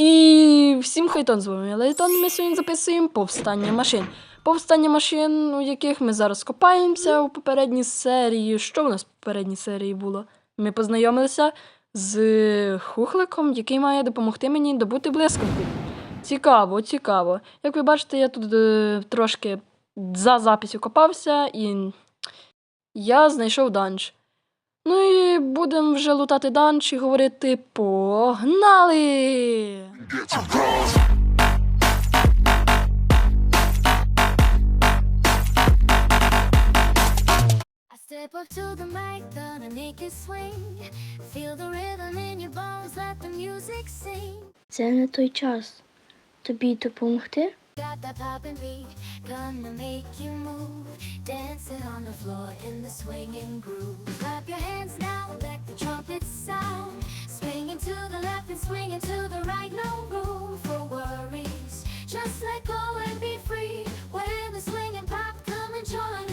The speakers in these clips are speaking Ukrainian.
І всім хайтон з вами Лейтон. Ми сьогодні записуємо повстання машин. Повстання машин, у яких ми зараз копаємося у попередній серії. Що в нас в попередній серії було? Ми познайомилися з хухликом, який має допомогти мені добути блискавку. Цікаво, цікаво. Як ви бачите, я тут е, трошки за записю копався і я знайшов данж. Ну і будемо вже лутати данж і говорити погнали! Step up to the mic, gonna make it swing. Feel the rhythm in your bones, let the music sing. Це не той час. Тобі допомогти? Got that poppin' beat, gonna make you move. Dancing on the floor in the swinging groove. Clap your hands now, let the trumpets sound. Swinging to the left and swinging to the right, no room for worries. Just let go and be free. When the swinging pop, come and join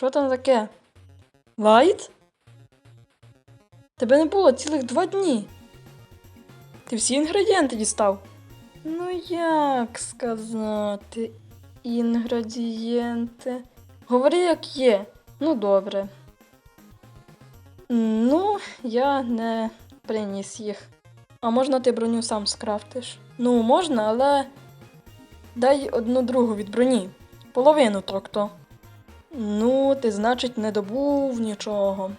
Що там таке? Лайт? Тебе не було цілих два дні. Ти всі інгредієнти дістав? Ну як сказати? Інгредієнти. Говори, як є. Ну, добре. Ну, я не приніс їх. А можна ти броню сам скрафтиш? Ну, можна, але дай одну другу від броні. Половину тобто. Ну, ти, значить, не добув нічого.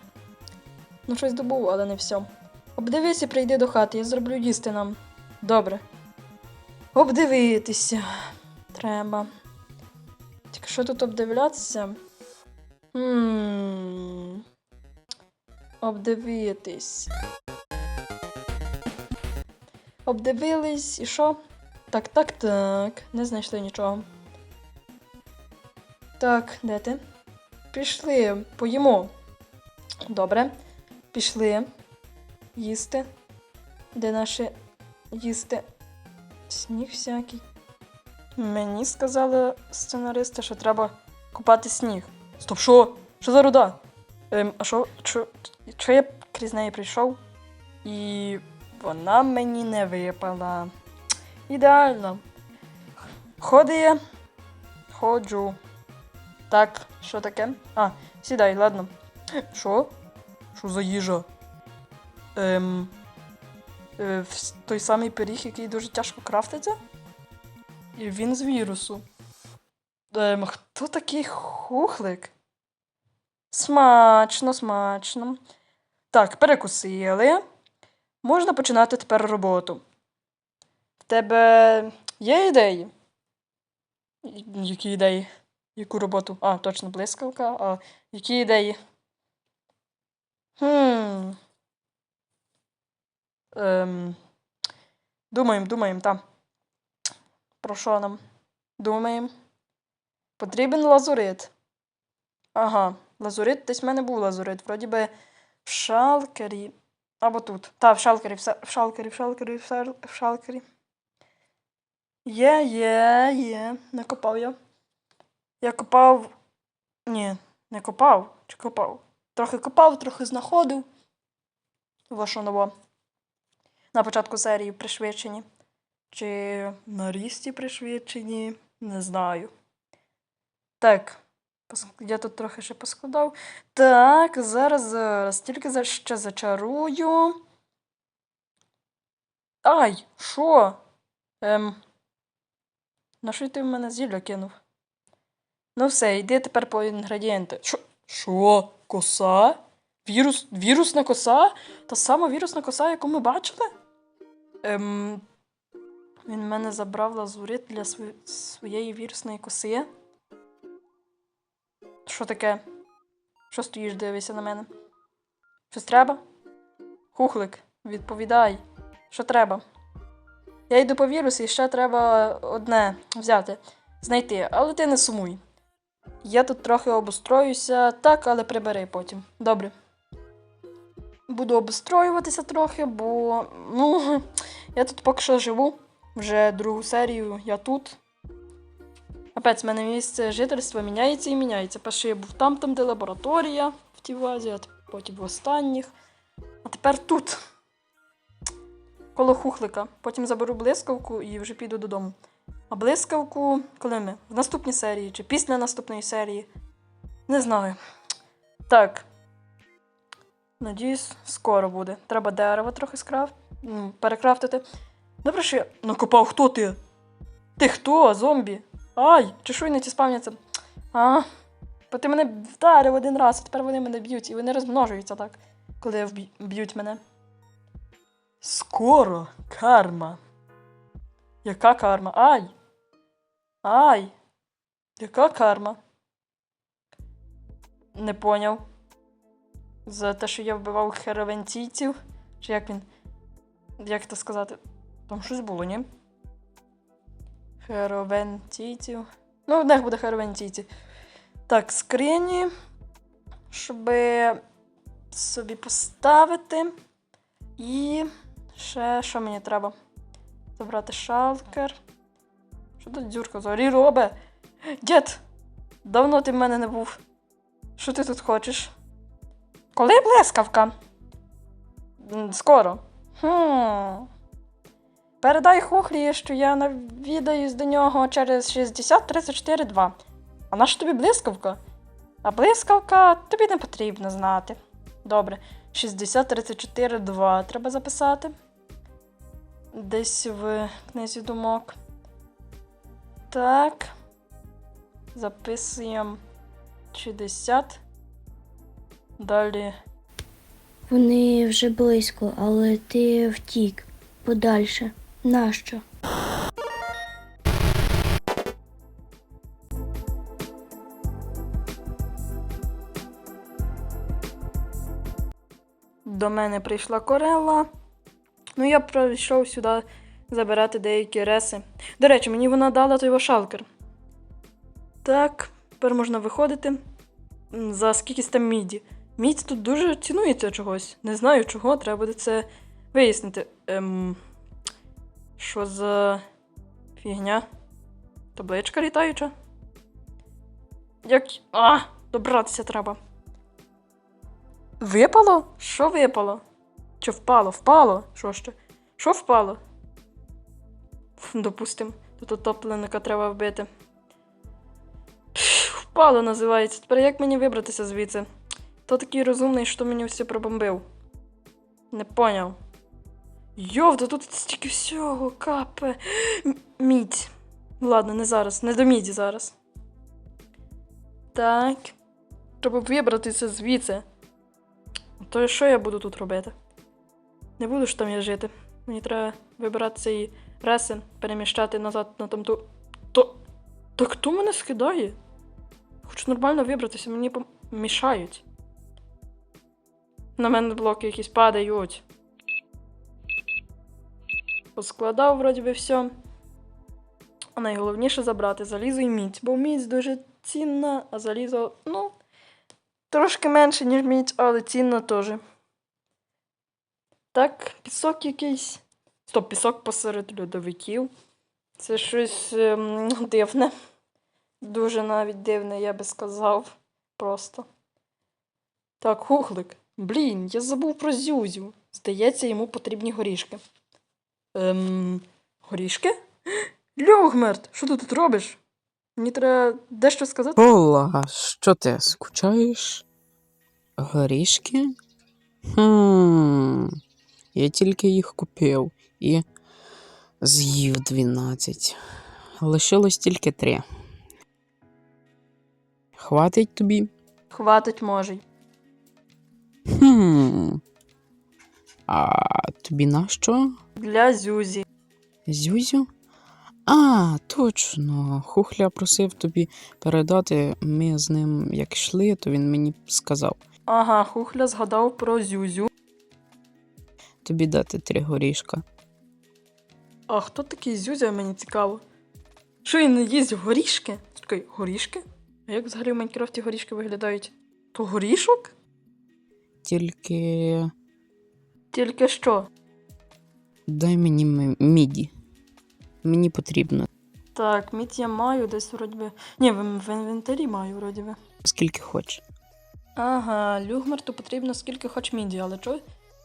Ну, щось добув, але не все. Обдивись і прийди до хати, я зроблю їсти нам. Добре. Обдивитися. Треба. Тільки що тут обдивлятися? Хм. Обдивитись. Обдивились і що? Так, так, так. Не знайшли нічого. Так, де ти? Пішли, поїмо. Добре. Пішли. Їсти. Де наші їсти? Сніг всякий. Мені сказали сценаристи, що треба купати сніг. Стоп, що? Що за руда? Ем, а що? Що я крізь неї прийшов? І вона мені не випала. Ідеально. Ходи я. Ходжу. Так, що таке? А, сідай, ладно. Що? Що за їжа? Ем. Е, той самий пиріг, який дуже тяжко крафтиться? І він з вірусу. Ем, хто такий хухлик? Смачно, смачно. Так, перекусили. Можна починати тепер роботу. В тебе є ідеї? Які ідеї? Яку роботу? А, точно, блискавка. А які ідеї? Хм. Ем, Думаємо, думаємо, там. Про що нам? Думаємо. Потрібен лазурит. Ага, лазурит, десь в мене був лазурит. Вроді би в шалкері. Або тут. Та, в шалкері, в, шалкері, в шалкері, в шал- в шалкері. Є, є, є. Не копав я. Я копав. Ні, не копав. Чи копав? Трохи копав, трохи знаходив. Вашо ново. На початку серії пришвидшені. Чи на рісті пришвидшені, не знаю. Так. Я тут трохи ще поскладав. Так, зараз, зараз. Тільки за, ще зачарую. Ай, що? Ем. На що ти в мене зілля кинув? Ну все, йди тепер по інгредієнти. Що? Коса? Вірус, вірусна коса? Та сама вірусна коса, яку ми бачили? Ем, він мене забрав лазурит для сво- своєї вірусної коси. Що таке? Що стоїш, дивишся на мене? Щось треба? Хухлик, відповідай. Що треба? Я йду по вірусу і ще треба одне взяти, знайти, але ти не сумуй. Я тут трохи обустроюся, так, але прибери потім. Добре. Буду обустроюватися трохи, бо ну, я тут поки що живу. Вже другу серію я тут. Опять в мене місце жительства міняється і міняється. Перше я був там, там, де лабораторія в тій вазі, а потім в останніх. А тепер тут. Коло хухлика. Потім заберу блискавку і вже піду додому. А блискавку, коли ми? В наступній серії чи після наступної серії. Не знаю. Так. Надіюсь, скоро буде. Треба дерева трохи скрав... перекрафтити. Добре, що я накопав, хто ти? Ти хто? Зомбі? Ай, чи що ці спавняться? А, бо ти мене вдарив один раз, а тепер вони мене б'ють, і вони розмножуються так, коли б'ють мене. Скоро карма. Яка карма? Ай! Ай! Яка карма? Не поняв. За те, що я вбивав херовентійців? Чи як він. Як це сказати? Там щось було, ні? Херовентійців. Ну, в них буде херовентійці. Так, скрині. Щоб собі поставити. І ще що мені треба? Забрати шалкер. Що тут дзюрка взагалі робить? Дід! Давно ти в мене не був. Що ти тут хочеш? Коли блискавка? Скоро. Хм. Передай Хухлі, що я навідаюсь до нього через 60 34 2. А наша тобі блискавка? А блискавка тобі не потрібно знати. Добре. 60 34 2 треба записати. Десь в книзі думок. Так. Записуємо 60. Далі. Вони вже близько, але ти втік подальше. Нащо? До мене прийшла корела. Ну, я прийшов сюди забирати деякі реси. До речі, мені вона дала той шалкер. Так, тепер можна виходити. За скількись там міді. Мідь тут дуже цінується чогось. Не знаю чого, треба буде це вияснити. Ем, що за фігня? Табличка літаюча? Як. А! Добратися треба. Випало? Що випало? Чи впало? Впало? Що ще? Що впало? Ф, Допустим, тут утопленика треба вбити. Впало називається. Тепер як мені вибратися звідси? Хто такий розумний, що мені все пробомбив? Не поняв. Йов, да тут стільки всього капе. Мідь. Ладно, не зараз, не до міді зараз. Так. Треба вибратися звідси. То що я буду тут робити? Не буду ж там я жити. Мені треба вибиратися і реси переміщати назад на тамту. То. То хто мене скидає? Хочу нормально вибратися, мені пом- мішають. На мене блоки якісь падають. Поскладав вроді би все. А найголовніше забрати залізо і мідь, бо мідь дуже цінна, а залізо, ну, трошки менше, ніж мідь, але цінна теж. Так, пісок якийсь. Стоп, пісок посеред льодовиків. Це щось ем, дивне. Дуже навіть дивне, я би сказав. Просто. Так, хухлик. Блін, я забув про Зюзю. Здається, йому потрібні горішки. Ем, горішки? Люгмерт, що ти тут робиш? Мені треба дещо сказати. Ола, що ти скучаєш? Горішки? Хм. Я тільки їх купив і з'їв 12. Лишилось тільки три. Хватить тобі? Хватить може. Хм. А тобі нащо? Для Зюзі. Зюзю? А, точно. Хухля просив тобі передати. Ми з ним як йшли, то він мені сказав. Ага, Хухля згадав про Зюзю. Тобі дати три горішка. А хто такий Зюзя, мені цікаво. Що він не їсть горішки? Чекай, горішки? А як взагалі в Майнкрафті горішки виглядають? То горішок? Тільки Тільки що? дай мені м- міді. Мені потрібно. Так, мідь я маю десь вроді би. Ні, в, в інвентарі маю вроді би. Скільки хочеш. Ага, Люгмерту потрібно скільки хоч міді, але чого?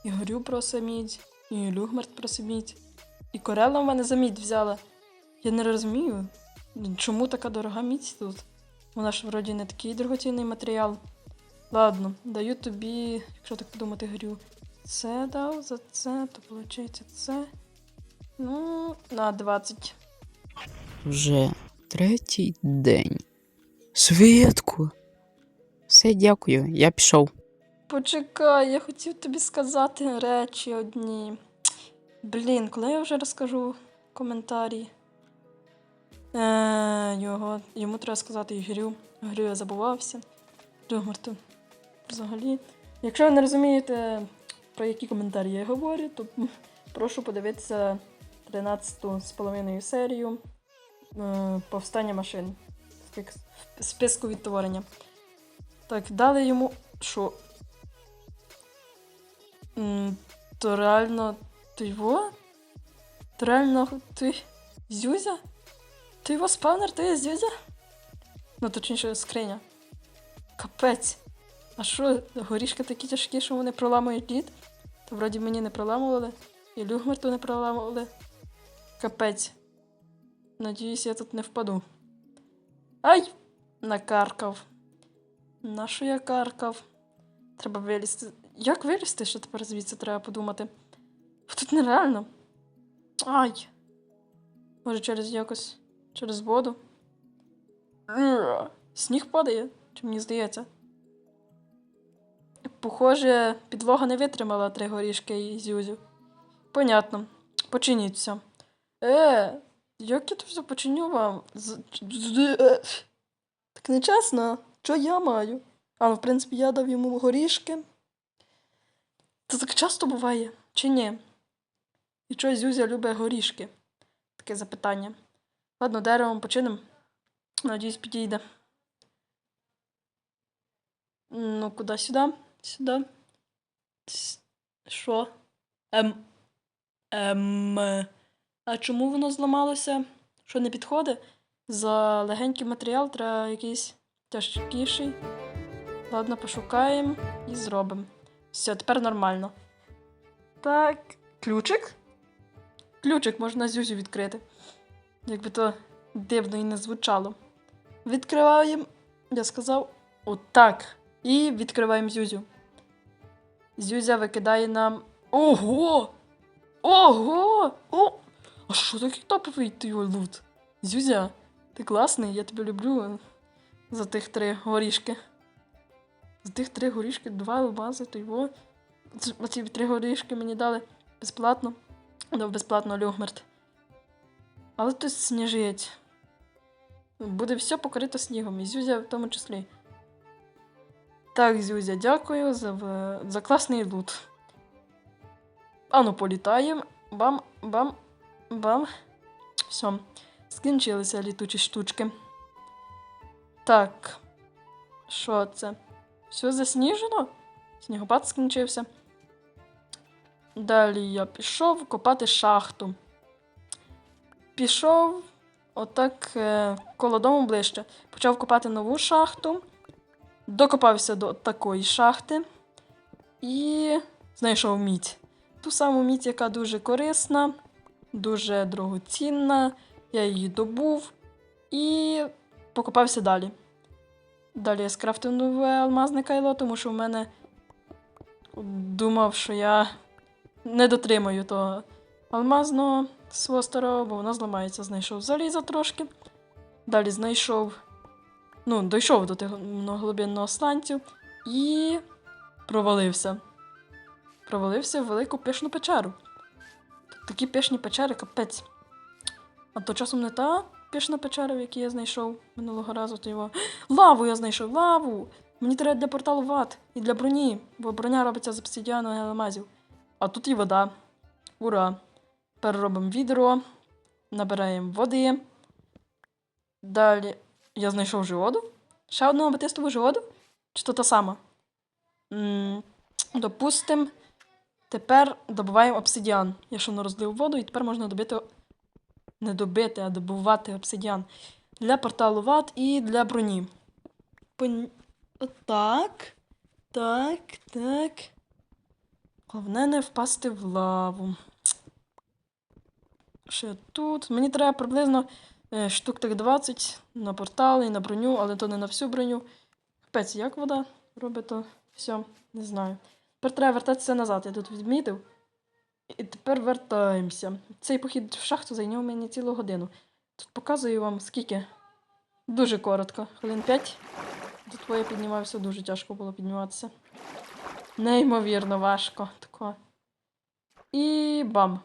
І Горю просить мідь, і Люгмерт просить мідь. І Корела в мене за мідь взяла. Я не розумію, чому така дорога мідь тут. Вона ж вроді не такий дорогоцінний матеріал. Ладно, даю тобі, якщо так подумати, Горю. Це дав за це, то виходить це. Ну, на 20. Вже третій день. Швидко. Все, дякую, я пішов. Почекай, я хотів тобі сказати речі одні. Блін, коли я вже розкажу коментарі. Е, його, йому треба сказати Ігорю. Ігорю я забувався. Люгмарту. Взагалі. Якщо ви не розумієте, про які коментарі я говорю, то прошу подивитися 13 з половиною серію е, Повстання машин. в списку відтворення. Так, дали йому. Що? То реально ти його? То реально ти Зюзя? Ти його спавнер, ти Зюзя? Ну, точніше, скриня. Капець. А що, горішки такі тяжкі, що вони проламують лід? То вроді мені не проламували. І Люгмерту не проламували. Капець. Надіюсь, я тут не впаду. Ай! Накаркав. На що я каркав? Треба вилізти. Як вилізти, що тепер звідси треба подумати? Тут нереально. Ай. Може, через якось. через воду. Сніг падає, чи мені здається. Похоже, підлога не витримала три горішки і зюзю. Понятно. Починіть все. Е, як я тут все починю вам? Е, Так нечесно. Що я маю? А, ну, в принципі, я дав йому горішки. Це так часто буває, чи ні? І що Зюзя любить горішки? Таке запитання. Ладно, деревом починимо. Надіюсь, підійде. Ну, куди сюди? Сюди. Що? Ем. Ем. А чому воно зламалося? Що не підходить? За легенький матеріал треба якийсь тяжкіший. Ладно, пошукаємо і зробимо. Все, тепер нормально. Так, ключик? Ключик можна зюзю відкрити. Якби то дивно і не звучало. Відкриваємо, я сказав, отак. І відкриваємо зюзю. Зюзя викидає нам. Ого! Ого! О! А що такий топовий твій лут? Зюзя, ти класний, я тебе люблю за тих три горішки. За тих три горішки, два алмази, то його. Ц- Оці три горішки мені дали безплатно. Дав безплатно люгмерт. Але тут сніжить. Буде все покрито снігом, і Зюзя в тому числі. Так, Зюзя, дякую за, за класний лут. Ану, політаємо. Бам, бам. Бам. Все. Скінчилися літучі штучки. Так. Що це? Все засніжено? Снігопад скінчився. Далі я пішов копати шахту. Пішов отак е, коло дому ближче. Почав копати нову шахту. Докопався до такої шахти. І знайшов мідь. Ту саму мідь, яка дуже корисна, дуже дорогоцінна. Я її добув і покопався далі. Далі я скрафтив нове алмазне кайло, тому що в мене думав, що я не дотримаю того алмазного свого старого, бо воно зламається. Знайшов заліза трошки. Далі знайшов. Ну, дійшов до того глибинного сланцю і провалився. Провалився в велику пишну печеру. Такі пишні печери, капець. А то часом не та пишна печера, в якій я знайшов минулого разу, то його. Лаву я знайшов, лаву! Мені треба для порталу ват і для броні, бо броня робиться з обсидіану і алмазів. А тут і вода. Ура! Тепер робимо відро, набираємо води. Далі я знайшов вже воду. Ще одну аметистову вже воду? Чи то та сама? Допустим, тепер добуваємо обсидіан. Я ще не розлив воду, і тепер можна добити. Не добити, а добувати обсидіан. Для порталу ват і для броні. Пон... Так. Так, так. Головне не впасти в лаву. Ще тут. Мені треба приблизно е, штук так 20 на портал і на броню, але то не на всю броню. Капець, як вода робить то все, не знаю. Тепер треба вертатися назад, я тут відмітив. І тепер вертаємося. Цей похід в шахту зайняв мені цілу годину. Тут показую вам скільки. Дуже коротко. Хвилин 5. До твоє піднімався, дуже тяжко було підніматися. Неймовірно важко. Тако. І бам.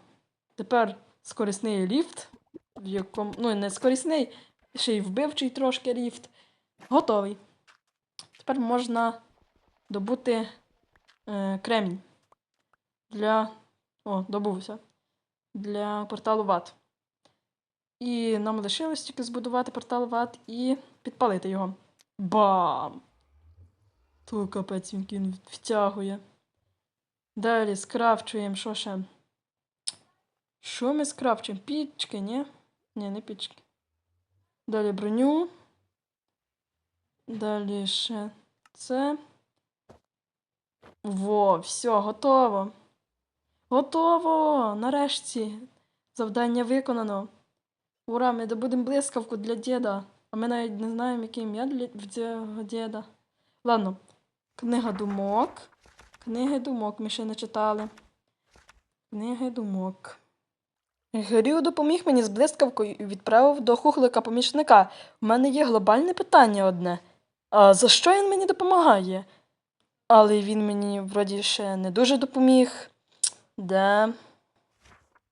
Тепер скорисний ліфт, в якому. Ну, не скорисний, ще й вбивчий трошки ліфт. Готовий. Тепер можна добути е, кремінь для. О, добувся. Для порталу ват. І нам лишилось тільки збудувати портал ват і підпалити його. Бам! То капець він втягує. Далі скрафчуємо, що ще? Що ми скрафчуємо? Пічки, ні? Ні, не пічки. Далі броню. Далі ще це. Во, все, готово. Готово! Нарешті. Завдання виконано. Ура, ми добудемо блискавку для діда. А ми навіть не знаємо, яке ім'я для діда. Ладно. Книга думок. Книги думок ми ще не читали. Книги думок. Грю допоміг мені з блискавкою і відправив до хухлика помічника. У мене є глобальне питання одне. А за що він мені допомагає? Але він мені вроді ще не дуже допоміг. Да.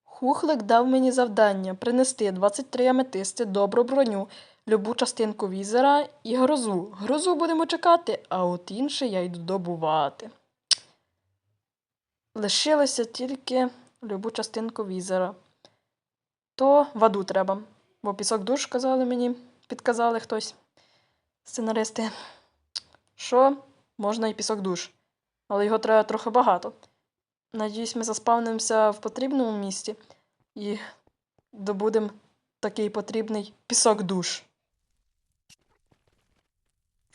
Хухлик дав мені завдання принести 23 аметисти, добру броню, любу частинку візера і грозу. Грозу будемо чекати, а от інше я йду добувати. Лишилося тільки любу частинку візера. То ваду треба. Бо пісок душ казали мені, підказали хтось. Сценаристи. Що можна і пісок душ. Але його треба трохи багато. Надіюсь, ми заспавнимося в потрібному місці і добудемо такий потрібний пісок душ.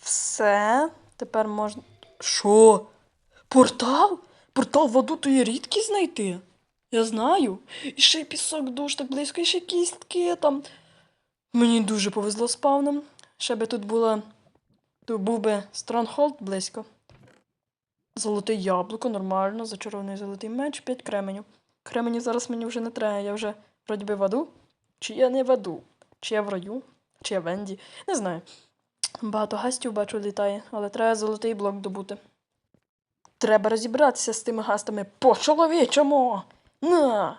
Все. Тепер можна. Що? Портал? Портал в воду то є рідкість знайти. Я знаю. І ще й пісок душ так близько, і ще кістки там. Мені дуже повезло з павном. Ще би тут була. Тут був би Стронгхолд близько. Золоте яблуко, нормально, зачарований золотий меч, 5 кременю. Кременю зараз мені вже не треба, я вже вроді би в аду. Чи я не в аду? Чи я в раю? Чи я в Енді? Не знаю. Багато гастів бачу літає, але треба золотий блок добути. Треба розібратися з тими гастами по-чоловічому. На!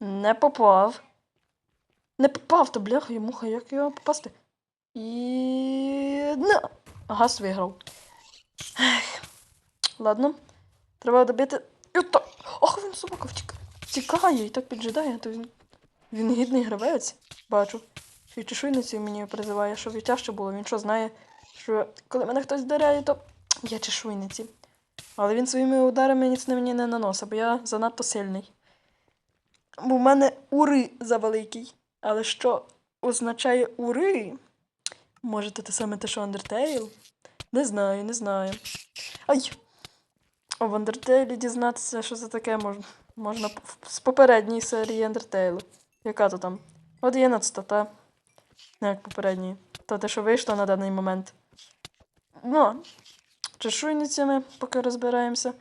Не попав. Не попав, то бляха муха, як його попасти. І. На! Гаст виграв. Ех. Ладно. Треба добити. І. Ох, він собака втікає. Втікає і так піджидає, то він. Він гідний гравець, бачу. Ще й мені призиває, щоб тяжче було. Він що знає, що коли мене хтось вдаряє, то я чешуйниці. Але він своїми ударами ніц на мені не наносить, бо я занадто сильний. Бо в мене ури завеликий. Але що означає ури? Може, це те саме те, що Undertale? Не знаю, не знаю. Ай! А в Undertale дізнатися, що це таке можна, можна з попередньої серії Undertale. Яка то там? 11, та? Не як попередньої. Та те, що вийшло на даний момент. Ну, чешуйницями, поки розбираємося.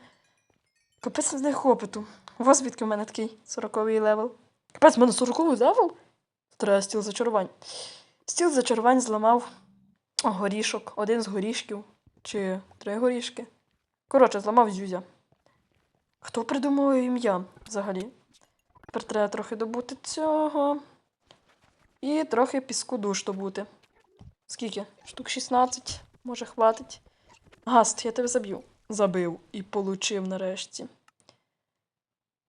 Капець з них опиту. У вас звідки в мене такий 40-й левел? Капець, в мене 40-й левел? Треба стіл зачарувань. Стіл зачарувань зламав горішок, один з горішків. Чи три горішки. Коротше, зламав Зюзя. Хто придумав ім'я взагалі? Тепер треба трохи добути цього. І трохи піску душ добути. Скільки? Штук 16, може, хватить. Гаст, я тебе заб'ю. Забив і получив нарешті.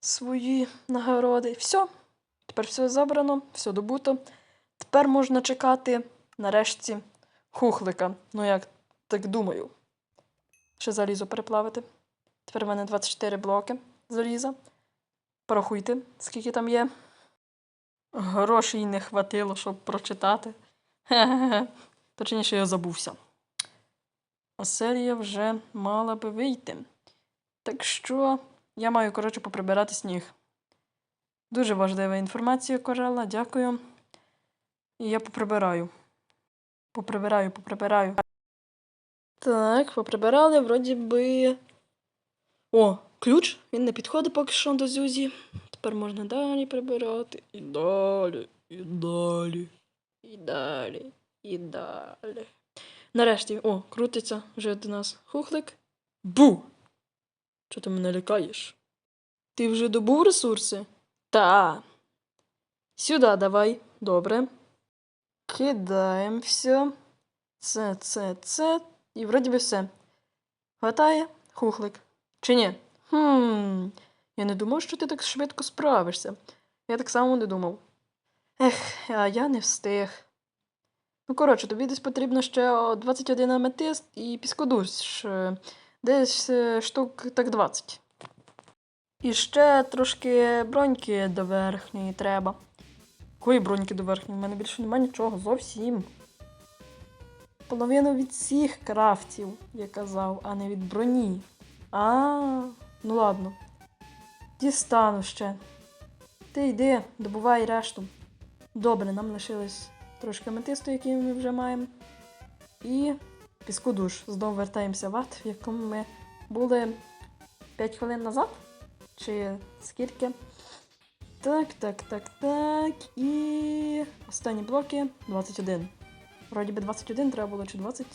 Свої нагороди. Все. Тепер все забрано, все добуто. Тепер можна чекати нарешті хухлика. Ну, як так думаю. Ще залізо переплавити. Тепер в мене 24 блоки заліза. Порахуйте, скільки там є. Грошей не хватило, щоб прочитати. Точніше, я забувся. А серія вже мала би вийти. Так що я маю, коротше, поприбирати сніг. Дуже важлива інформація, Корела, дякую. І я поприбираю. Поприбираю, поприбираю. Так, поприбирали, вроді би. О, ключ. Він не підходить поки що до Зюзі. Тепер можна далі прибирати. І далі, і далі, і далі, і далі. Нарешті, о, крутиться вже до нас хухлик. Бу! Чого ти мене лякаєш? Ти вже добув ресурси? Та. Сюди давай. Добре. Кидаємо все. Це, це, це. І вроді би все. Хватає хухлик. Чи ні? Хм. Я не думав, що ти так швидко справишся. Я так само не думав. Ех, а я не встиг. Ну, коротше, тобі десь потрібно ще 21 аметист і піскодуш. е, Десь е, штук так 20. І ще трошки броньки до верхньої треба. Якої броньки до верхньої? У мене більше немає нічого зовсім. Половину від всіх крафтів, я казав, а не від броні. А, ну ладно. Дістану ще. Ти йди, добувай решту. Добре, нам лишилось трошки аметисту, який ми вже маємо. І піску душ. Знову вертаємося в ад, в якому ми були 5 хвилин назад. Чи скільки? Так, так, так, так. І останні блоки 21. Вроді би 21 треба було чи 20.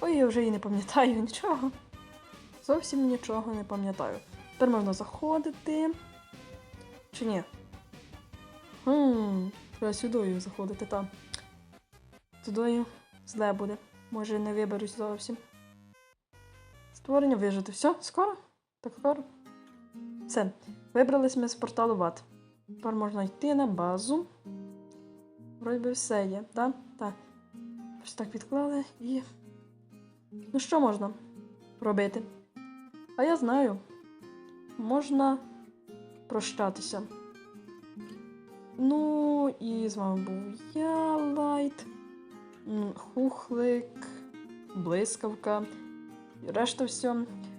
Ой, я вже і не пам'ятаю нічого. Зовсім нічого не пам'ятаю. Тепер можна заходити. Чи ні? Хм, треба сюдою заходити там. Тудою зле буде. Може не виберусь зовсім. Створення вижити. Все, скоро? Так скоро? Все. Вибрались ми з порталу ВАД. Тепер можна йти на базу. Вроді би все є, так? Так. Так відклали і. Ну що можна робити? А я знаю. Можна прощатися. Ну, і з вами був я, Лайт, Хухлик, Блискавка і решта все.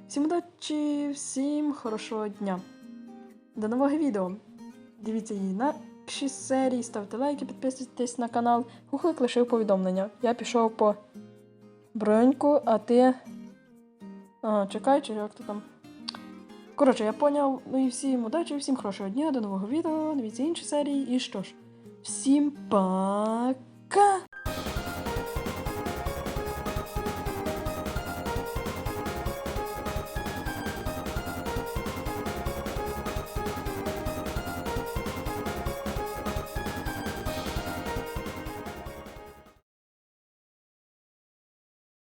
Всім удачі, всім хорошого дня. До нового відео. Дивіться її наші серії, ставте лайки, підписуйтесь на канал. Хухлик лишив повідомлення. Я пішов по броньку, а ти. А, чекай, чи як то там. Коротше, я поняв. Ну і всім удачі, всім хорошого дня, до нового відео, дивіться інші серії. І що ж, всім пока!